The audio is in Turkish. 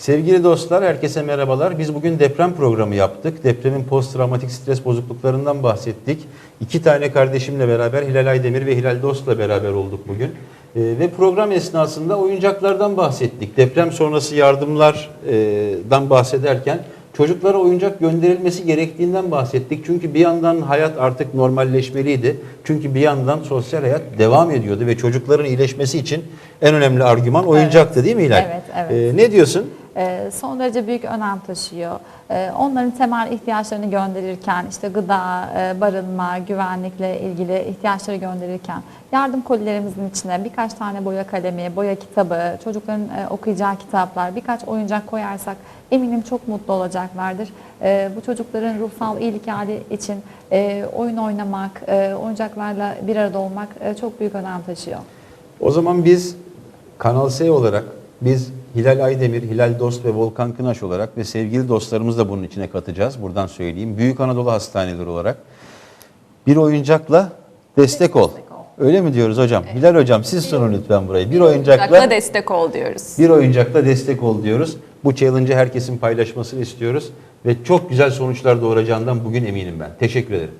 Sevgili dostlar, herkese merhabalar. Biz bugün deprem programı yaptık. Depremin post-travmatik stres bozukluklarından bahsettik. İki tane kardeşimle beraber Hilal Aydemir ve Hilal Dost'la beraber olduk bugün. Ee, ve program esnasında oyuncaklardan bahsettik. Deprem sonrası yardımlardan bahsederken çocuklara oyuncak gönderilmesi gerektiğinden bahsettik. Çünkü bir yandan hayat artık normalleşmeliydi. Çünkü bir yandan sosyal hayat devam ediyordu ve çocukların iyileşmesi için en önemli argüman oyuncaktı değil mi Hilal? Evet, evet. Ee, ne diyorsun? Ee, son derece büyük önem taşıyor. Ee, onların temel ihtiyaçlarını gönderirken işte gıda, e, barınma, güvenlikle ilgili ihtiyaçları gönderirken yardım kolilerimizin içine birkaç tane boya kalemi, boya kitabı, çocukların e, okuyacağı kitaplar, birkaç oyuncak koyarsak eminim çok mutlu olacaklardır. Bu çocukların ruhsal iyilik hali için e, oyun oynamak, e, oyuncaklarla bir arada olmak e, çok büyük önem taşıyor. O zaman biz Kanal S olarak biz Hilal Aydemir, Hilal Dost ve Volkan Kınaş olarak ve sevgili dostlarımız da bunun içine katacağız. Buradan söyleyeyim. Büyük Anadolu Hastaneleri olarak bir oyuncakla destek ol. Öyle mi diyoruz hocam? Hilal hocam siz sunun lütfen burayı. Bir oyuncakla Oyuncakla destek ol diyoruz. bir oyuncakla destek ol diyoruz. Bu challenge'ı herkesin paylaşmasını istiyoruz ve çok güzel sonuçlar doğuracağından bugün eminim ben. Teşekkür ederim.